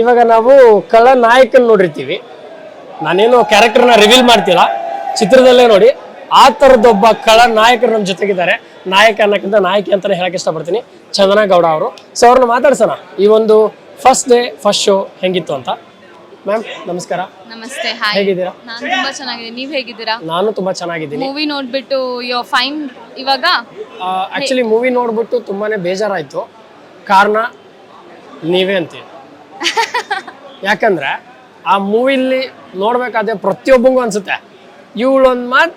ಇವಾಗ ನಾವು ಕಳ್ಳ ನಾಯಕನ್ ನೋಡಿರ್ತೀವಿ. ನಾನೇನು ಕ್ಯಾರೆಕ್ಟರ್ನ ರಿವೀಲ್ ಮಾಡ್ತಿಲ್ಲ ಚಿತ್ರದಲ್ಲೇ ನೋಡಿ ಆ ಥರದೊಬ್ಬ ಕಳ ನಾಯಕರು ನಮ್ಮ ಜೊತೆಗಿದ್ದಾರೆ. ನಾಯಕ ಅನ್ನೋಕ್ಕಿಂತ ನಾಯಕಿ ಅಂತಾನೆ ಹೇಳಕ್ ಇಷ್ಟಪಡ್ತೀನಿ. ಚಂದನ ಗೌಡ ಅವರು. ಸೊ ಅವ್ರನ್ನ ಮಾತಾಡ್ಸೋಣ. ಈ ಒಂದು ಫಸ್ಟ್ ಡೇ ಫಸ್ಟ್ ಶೋ ಹೆಂಗಿತ್ತು ಅಂತ. ಮ್ಯಾಮ್ ನಮಸ್ಕಾರ. ನಮಸ್ತೆ ಹಾಯ್ ಹೇಗಿದ್ದೀರಾ? ನಾನು ತುಂಬಾ ಚೆನ್ನಾಗಿದ್ದೀನಿ. ನೀವು ಹೇಗಿದ್ದೀರಾ? ನಾನು ತುಂಬಾ ಚೆನ್ನಾಗಿದ್ದೀನಿ. ಮೂವಿ ನೋಡ್ಬಿಟ್ಟು ಯೋ ಫೈನ್ ಇವಾಗ? ಆಕ್ಚುಲಿ ಮೂವಿ ನೋಡ್ಬಿಟ್ಟು ತುಂಬಾನೇ ಬೇಜಾರಾಯ್ತು. ಕಾರಣ ನೀವೇ ಅಂತೀವಿ ಯಾಕಂದ್ರೆ ಆ ಮೂವಿಲಿ ನೋಡ್ಬೇಕಾದ್ರೆ ಪ್ರತಿಯೊಬ್ಬಂಗೂ ಅನ್ಸುತ್ತೆ, ಇವಳೊಂದು ಮಾತು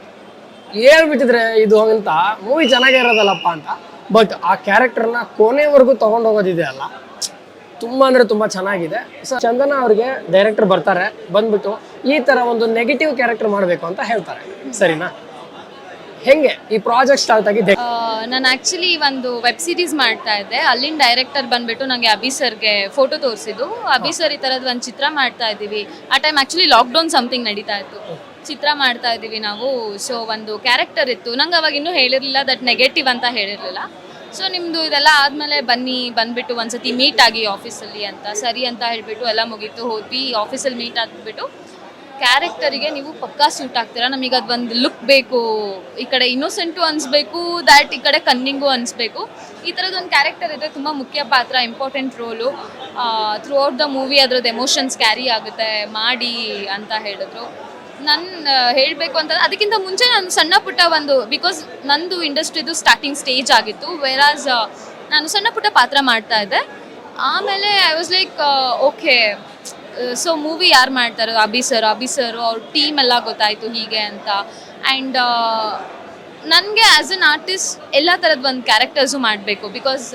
ಹೇಳ್ಬಿಟ್ಟಿದ್ರೆ ಇದು ಅಂತ, ಮೂವಿ ಚೆನ್ನಾಗೇ ಇರೋದಲ್ಲಪ್ಪ ಅಂತ. ಬಟ್ ಆ ಕ್ಯಾರೆಕ್ಟರ್ನ ಕೊನೆವರೆಗೂ ತಗೊಂಡು ಹೋಗೋದಿದೆ ಅಲ್ಲ. ತುಂಬಾ ಅಂದ್ರೆ ತುಂಬಾ ಚೆನ್ನಾಗಿದೆ. ಸೊ ಚಂದನ ಅವ್ರಿಗೆ ಡೈರೆಕ್ಟರ್ ಬರ್ತಾರೆ, ಬಂದ್ಬಿಟ್ಟು ಈ ತರ ಒಂದು ನೆಗೆಟಿವ್ ಕ್ಯಾರೆಕ್ಟರ್ ಮಾಡಬೇಕು ಅಂತ ಹೇಳ್ತಾರೆ. ಸರಿನಾ? ಹೆಂಗೆ ಈ ಪ್ರಾಜೆಕ್ಟ್ ಸ್ಟಾರ್ಟ್ ಆಗಿದೆ? ನಾನು ಆಕ್ಚುಲಿ ಒಂದು ವೆಬ್ ಸೀರೀಸ್ ಮಾಡ್ತಾ ಇದ್ದೆ. ಅಲ್ಲಿನ ಡೈರೆಕ್ಟರ್ ಬಂದ್ಬಿಟ್ಟು ನನಗೆ ಅಭಿ ಸರ್ಗೆ ಫೋಟೋ ತೋರಿಸಿದ್ದು. ಅಭಿ ಸರ್ ಈ ಥರದ್ದು ಒಂದು ಚಿತ್ರ ಮಾಡ್ತಾ ಇದ್ದೀವಿ. ಆ ಟೈಮ್ ಆ್ಯಕ್ಚುಲಿ ಲಾಕ್ಡೌನ್ ಸಮಥಿಂಗ್ ನಡೀತಾ ಇತ್ತು. ಚಿತ್ರ ಮಾಡ್ತಾ ಇದ್ದೀವಿ ನಾವು. ಸೊ ಒಂದು ಕ್ಯಾರೆಕ್ಟರ್ ಇತ್ತು. ನಂಗೆ ಅವಾಗ ಇನ್ನೂ ಹೇಳಿರಲಿಲ್ಲ ದಟ್ ನೆಗೆಟಿವ್ ಅಂತ ಹೇಳಿರಲಿಲ್ಲ. ಸೊ ನಿಮ್ಮದು ಇದೆಲ್ಲ ಆದಮೇಲೆ ಬನ್ನಿ ಬಂದ್ಬಿಟ್ಟು ಒಂದ್ಸತಿ ಮೀಟ್ ಆಗಿ ಆಫೀಸಲ್ಲಿ ಅಂತ ಸರಿ ಅಂತ ಹೇಳಿಬಿಟ್ಟು ಎಲ್ಲ ಮುಗೀತು. ಹೋದ್ವಿ ಆಫೀಸಲ್ಲಿ ಮೀಟ್ ಆಗಿಬಿಟ್ಟು ಕ್ಯಾರೆಕ್ಟರಿಗೆ ನೀವು ಪಕ್ಕಾ ಸೂಟ್ ಆಗ್ತೀರಾ ನಮಗೆ ಅದು ಒಂದು ಲುಕ್ ಬೇಕು, ಈ ಕಡೆ ಇನ್ನೋಸೆಂಟು ಅನಿಸ್ಬೇಕು ದ್ಯಾಟ್ ಈ ಕಡೆ ಕನ್ನಿಂಗು ಅನಿಸ್ಬೇಕು. ಈ ಥರದ್ದೊಂದು ಕ್ಯಾರೆಕ್ಟರ್ ಇದೆ ತುಂಬ ಮುಖ್ಯ ಪಾತ್ರ important role throughout the movie ಅದ್ರದ್ದು ಎಮೋಷನ್ಸ್ ಕ್ಯಾರಿ ಆಗುತ್ತೆ, ಮಾಡಿ ಅಂತ ಹೇಳಿದ್ರು. ನನ್ನ ಹೇಳಬೇಕು ಅಂತ ಅದಕ್ಕಿಂತ ಮುಂಚೆ ನಾನು ಸಣ್ಣ ಪುಟ್ಟ ಒಂದು ಬಿಕಾಸ್ ನಂದು ಇಂಡಸ್ಟ್ರಿದು ಸ್ಟಾರ್ಟಿಂಗ್ ಸ್ಟೇಜ್ ಆಗಿತ್ತು ವೆರಾಸ್ ನಾನು ಸಣ್ಣ ಪುಟ್ಟ ಪಾತ್ರ ಮಾಡ್ತಾ ಇದ್ದೆ. ಆಮೇಲೆ I was like okay so movie ಯಾರು ಮಾಡ್ತಾರೋ, ಅಭಿ ಸರ್ ಅಭಿ ಸರ್ ಅವ್ರ ಟೀಮ್ ಎಲ್ಲ ಗೊತ್ತಾಯಿತು ಹೀಗೆ ಅಂತ. ಆ್ಯಂಡ್ ನನಗೆ ಆ್ಯಸ್ ಅನ್ ಆರ್ಟಿಸ್ಟ್ ಎಲ್ಲ ಥರದ ಒಂದು ಕ್ಯಾರೆಕ್ಟರ್ಸು ಮಾಡಬೇಕು ಬಿಕಾಸ್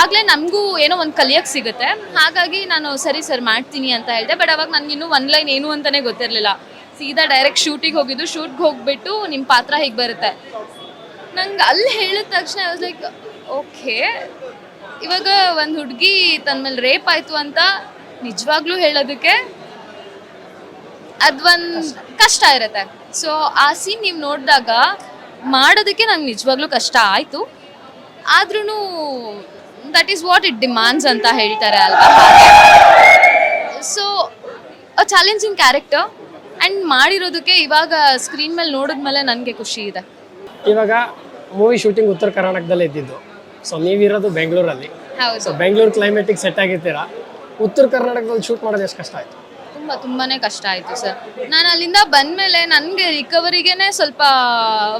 ಆಗಲೇ ನಮಗೂ ಏನೋ ಒಂದು ಕಲಿಯೋಕ್ಕೆ ಸಿಗುತ್ತೆ. ಹಾಗಾಗಿ ನಾನು ಸರಿ ಸರ್ ಮಾಡ್ತೀನಿ ಅಂತ ಹೇಳಿದೆ. ಬಟ್ ಅವಾಗ ನನಗಿನ್ನೂ ಒನ್ ಲೈನ್ ಏನು ಅಂತಲೇ ಗೊತ್ತಿರಲಿಲ್ಲ. ಸೀದಾ ಡೈರೆಕ್ಟ್ ಶೂಟಿಗೆ ಹೋಗಿದ್ದು ಶೂಟ್ಗೆ ಹೋಗಿಬಿಟ್ಟು ನಿಮ್ಮ ಪಾತ್ರ ಹೀಗೆ ಬರುತ್ತೆ. ನಂಗೆ ಅಲ್ಲಿ ಹೇಳಿದ ತಕ್ಷಣ ಲೈಕ್ ಓಕೆ ಇವಾಗ ಒಂದು ಹುಡುಗಿ ತನ್ನ ಮೇಲೆ ರೇಪ್ ಆಯಿತು ಅಂತ ನಿಜವಾಗ್ಲೂ ಹೇಳೋದಕ್ಕೆ ಅದೊಂದು ಕಷ್ಟ ಇರುತ್ತೆ. ಸೊ ಆ ಸೀನ್ ನೀವು ನೋಡಿದಾಗ ಮಾಡೋದಕ್ಕೆ ನಂಗೆ ನಿಜವಾಗ್ಲೂ ಕಷ್ಟ ಆಯಿತು. ಆದ್ರೂ that is what it demands ಅಂತ ಹೇಳ್ತಾರೆ ಅಲ್ವಾ? So a challenging character and ಮಾಡಿರೋದಕ್ಕೆ ಇವಾಗ ಸ್ಕ್ರೀನ್ ಮೇಲೆ ನೋಡಿದ್ಮೇಲೆ ನನಗೆ ಖುಷಿ ಇದೆ. ಇವಾಗ ಮೂವಿ ಶೂಟಿಂಗ್ ಉತ್ತರ ಕರ್ನಾಟಕದಲ್ಲೇ ಇದ್ದಿದ್ದು. ಸೊ ನೀವಿರೋದು ಬೆಂಗಳೂರಲ್ಲಿ ಸೊ ಬೆಂಗಳೂರು ಕ್ಲೈಮೇಟಿಗೆ ಸೆಟ್ ಆಗಿರ್ತೀರಾ ಉತ್ತರ ಕರ್ನಾಟಕದಲ್ಲಿ ಶೂಟ್ ಮಾಡೋದು ಎಷ್ಟು ಕಷ್ಟ ಆಯಿತು? ತುಂಬ, ತುಂಬಾನೇ ಕಷ್ಟ ಆಯಿತು ಸರ್. ನಾನು ಅಲ್ಲಿಂದ ಬಂದಮೇಲೆ ನನಗೆ ರಿಕವರಿಗೇನೆ ಸ್ವಲ್ಪ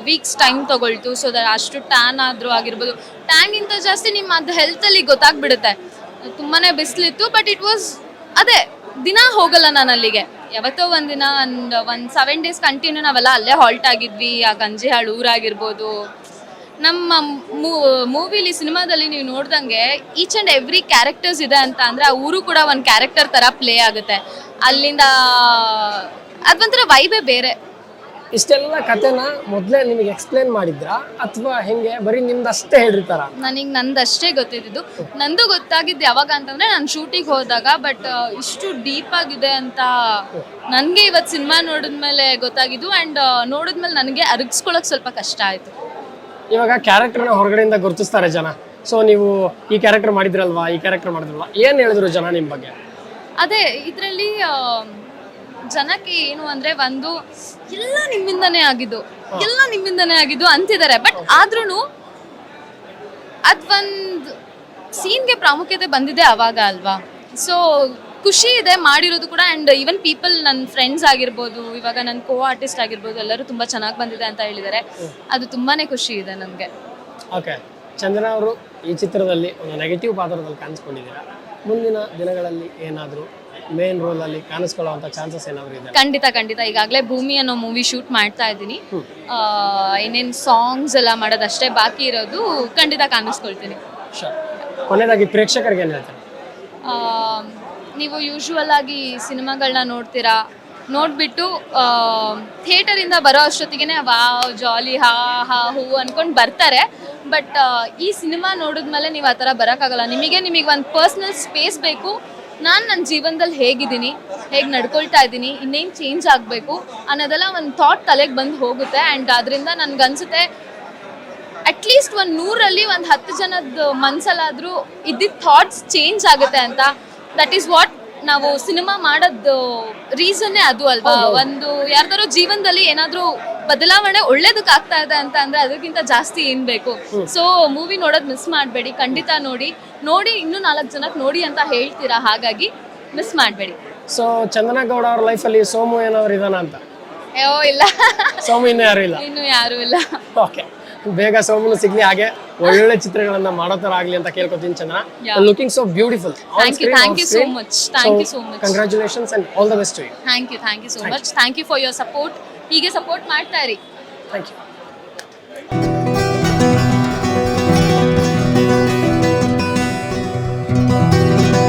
ವೀಕ್ಸ್ ಟೈಮ್ ತೊಗೊಳ್ತು. ಸೊ ದಟ್ ಅಷ್ಟು ಟ್ಯಾನ್ ಆದರೂ ಆಗಿರ್ಬೋದು. ಟ್ಯಾನ್ಗಿಂತ ಜಾಸ್ತಿ ನಿಮ್ಮ ಅದು ಹೆಲ್ತಲ್ಲಿ ಗೊತ್ತಾಗ್ಬಿಡುತ್ತೆ. ತುಂಬಾ ಬಿಸಿಲಿತ್ತು ಬಟ್ ಇಟ್ ವಾಸ್ ಅದೇ, ದಿನ ಹೋಗಲ್ಲ ನಾನು ಅಲ್ಲಿಗೆ. ಯಾವತ್ತೋ ಒಂದಿನ ಒಂದು ಒಂದು ಸೆವೆನ್ ಡೇಸ್ ಕಂಟಿನ್ಯೂ ನಾವೆಲ್ಲ ಅಲ್ಲೇ ಹಾಲ್ಟ್ ಆಗಿದ್ವಿ. ಆ ಗಂಜಿಹಾಳು ಊರಾಗಿರ್ಬೋದು. ನಮ್ಮ ಮೂವಿಲಿ ಸಿನಿಮಾದಲ್ಲಿ ನೀವು ನೋಡ್ದಂಗೆ ಈಚ್ ಅಂಡ್ ಎವ್ರಿ ಕ್ಯಾರೆಕ್ಟರ್ಸ್ ಇದೆ ಅಂತ ಅಂದರೆ ಆ ಊರು ಕೂಡ ಒಂದು ಕ್ಯಾರೆಕ್ಟರ್ ಥರ ಪ್ಲೇ ಆಗುತ್ತೆ. ಅಲ್ಲಿಂದ ಅದೊಂಥರ ವೈಬೇ ಬೇರೆ. ಇಷ್ಟೆಲ್ಲ ಕತೆನ ಮೊದಲೇ ನಿಮಗೆ ಎಕ್ಸ್ಪ್ಲೇನ್ ಮಾಡಿದ್ರಾ? ಅಥವಾ ಹೆಂಗೆ? ಬರೀ ನಿಮ್ದು ಅಷ್ಟೇ ಹೇಳಿರ್ತಾರ? ನನಗೆ ನಂದಷ್ಟೇ ಗೊತ್ತಿದ್ದು ನಂದು ಗೊತ್ತಾಗಿದ್ದು ಯಾವಾಗ ಅಂತಂದ್ರೆ ನಾನು ಶೂಟಿಂಗ್ ಹೋದಾಗ ಬಟ್ ಇಷ್ಟು ಡೀಪ್ ಆಗಿದೆ ಅಂತ ನನಗೆ ಇವತ್ತು ಸಿನಿಮಾ ನೋಡಿದ್ಮೇಲೆ ಗೊತ್ತಾಗಿದ್ದು ಆ್ಯಂಡ್ ನೋಡಿದ್ಮೇಲೆ ನನಗೆ ಅರಗಿಸ್ಕೊಳಕ್ಕೆ ಸ್ವಲ್ಪ ಕಷ್ಟ ಆಯಿತು. ಇವಾಗ ಕ್ಯಾರೆಕ್ಟರ್ನ ಹೊರಗಡೆಯಿಂದ ಗುರುತಿಸ್ತಾರೆ ಜನ. ಸೊ ನೀವು ಈ ಕ್ಯಾರೆಕ್ಟರ್ ಮಾಡಿದ್ರಲ್ವಾ? ಈ ಕ್ಯಾರೆಕ್ಟರ್ ಮಾಡಿದ್ರಲ್ವಾ? ಏನು ಹೇಳಿದ್ರು ಜನ ನಿಮ್ಮ ಬಗ್ಗೆ? ಅದೇ ಇದರಲ್ಲಿ ಜನಕ್ಕೆ ಏನು ಅಂದ್ರೆ ಒಂದು ಎಲ್ಲ ನಿಮ್ಮಿಂದನೇ ಆಗಿದ್ದು ಎಲ್ಲ ನಿಮ್ಮಿಂದನೇ ಆಗಿದ್ದು ಅಂತಿದ್ದಾರೆ. ಬಟ್ ಆದ್ರೂ ಅದೊಂದು ಸೀನ್ಗೆ ಪ್ರಾಮುಖ್ಯತೆ ಬಂದಿದೆ ಅವಾಗ ಅಲ್ವಾ? ಸೊ ಖುಷಿ ಇದೆ ಮಾಡಿರೋದು ಕೂಡ ಆ್ಯಂಡ್ ಈವನ್ ಪೀಪಲ್ ನನ್ನ ಫ್ರೆಂಡ್ಸ್ ಆಗಿರ್ಬೋದು ಇವಾಗ ನನ್ನ ಕೋ ಆರ್ಟಿಸ್ಟ್ ಆಗಿರ್ಬೋದು ಎಲ್ಲರೂ ತುಂಬ ಚೆನ್ನಾಗಿ ಬಂದಿದೆ ಅಂತ ಹೇಳಿದ್ದಾರೆ. ಅದು ತುಂಬಾ ಖುಷಿ ಇದೆ ನನಗೆ. ಓಕೆ ಚಂದನ ಅವರು ಈ ಚಿತ್ರದಲ್ಲಿ ಒಂದು ನೆಗೆಟಿವ್ ಪಾತ್ರದಲ್ಲಿ ಕಾಣಿಸ್ಕೊಂಡಿದ್ದೀರಾ? ಮುಂದಿನ ದಿನಗಳಲ್ಲಿ ಏನಾದರೂ ಮೇನ್ ಅಲ್ಲಿ ಕಾಣಿಸ್ಕೊಳ್ಳುವಂಥ ಚಾನ್ಸಸ್ ಏನಾದರೂ ಇದೆ? ಖಂಡಿತ ಖಂಡಿತ. ಈಗಾಗಲೇ ಭೂಮಿ ಅನ್ನೋ ಮೂವಿ ಶೂಟ್ ಮಾಡ್ತಾ ಇದ್ದೀನಿ. ಏನೇನು ಸಾಂಗ್ಸ್ ಎಲ್ಲ ಮಾಡೋದಷ್ಟೇ ಬಾಕಿ ಇರೋದು ಖಂಡಿತ ಕಾಣಿಸ್ಕೊಳ್ತೀನಿ. ಶೋರ್ ಕೊನೆಯದಾಗಿ ಪ್ರೇಕ್ಷಕರಿಗೆ ಏನು ಹೇಳ್ತಾರೆ? ನೀವು ಯೂಶುವಲ್ ಆಗಿ ಸಿನಿಮಾಗಳನ್ನ ನೋಡ್ತೀರಾ? ನೋಡ್ಬಿಟ್ಟು ಥಿಯೇಟರಿಂದ ಬರೋ ಅಷ್ಟೊತ್ತಿಗೆ ವಾವ್ ಜಾಲಿ ಹಾ ಹಾ, ಹೂ ಅನ್ಕೊಂಡು ಬರ್ತಾರೆ. ಬಟ್ ಈ ಸಿನಿಮಾ ನೋಡಿದ್ಮೇಲೆ ನೀವು ಆ ಥರ ಬರೋಕ್ಕಾಗಲ್ಲ. ನಿಮಗೆ ನಿಮಗೆ ಒಂದು ಪರ್ಸ್ನಲ್ ಸ್ಪೇಸ್ ಬೇಕು. ನಾನು ನನ್ನ ಜೀವನದಲ್ಲಿ ಹೇಗಿದ್ದೀನಿ, ಹೇಗೆ ನಡ್ಕೊಳ್ತಾ ಇದ್ದೀನಿ, ಇನ್ನೇನು ಚೇಂಜ್ ಆಗಬೇಕು ಅನ್ನೋದೆಲ್ಲ ಒಂದು ಥಾಟ್ ತಲೆಗೆ ಬಂದು ಹೋಗುತ್ತೆ. ಆ್ಯಂಡ್ ಅದರಿಂದ ನನಗನ್ಸುತ್ತೆ ಅಟ್ಲೀಸ್ಟ್ ಒಂದು ನೂರಲ್ಲಿ ಒಂದು ಹತ್ತು ಜನದ ಮನಸ್ಸಲ್ಲಾದರೂ ಇದ್ದಿದ್ದ ಥಾಟ್ಸ್ ಚೇಂಜ್ ಆಗುತ್ತೆ ಅಂತ ದಟ್ ಈಸ್ ವಾಟ್ ನಾವು ಸಿನಿಮಾ ಮಾಡೋದು ರೀಸನ್ನೇ ಅದು ಅಲ್ವಾ? ಒಂದು ಯಾರ್ದಾರು ಜೀವನದಲ್ಲಿ ಏನಾದ್ರೂ ಬದಲಾವಣೆ ಒಳ್ಳೇದಕ್ಕೆ ಆಗ್ತಾ ಇದೆ ಅಂತ ಅಂದ್ರೆ ಅದಕ್ಕಿಂತ ಜಾಸ್ತಿ ಏನ್ ಬೇಕು? ಸೊ ಮೂವಿ ನೋಡೋದ್ ಮಿಸ್ ಮಾಡಬೇಡಿ. ಖಂಡಿತ ನೋಡಿ. ನೋಡಿ ಇನ್ನೂ ನಾಲ್ಕು ಜನಕ್ಕೆ ನೋಡಿ ಅಂತ ಹೇಳ್ತೀರಾ? ಹಾಗಾಗಿ ಮಿಸ್ ಮಾಡಬೇಡಿ. ಸೊ ಚಂದನ ಗೌಡ ಅವ್ರ ಅಲ್ಲಿ ಸೋಮು ಏನಾದ್ರು ಇದಾನ ಅಂತ ಅಯ್ಯೋ ಇಲ್ಲ. ಸೋಮು ಇನ್ನು ಯಾರು ಇಲ್ಲ. ಇನ್ನು ಯಾರು ಇಲ್ಲ. ಓಕೆ ಬೇಗ ಸೋಮನು ಸಿಗ್ಲಿ ಹಾಗೆ ಒಳ್ಳೊಳ್ಳೆ ಚಿತ್ರಗಳನ್ನ ಮಾಡೋ ತರ ಆಗ್ಲಿ ಅಂತ ಕೇಳ್ಕೊತೀನಿ Chandra. Looking so beautiful thank you thank you so much thank you so much congratulations and all the best to you thank you thank you so much thank you for your support ಹೀಗೆ support ಮಾಡ್ತಾ ಇರಿ. Thank you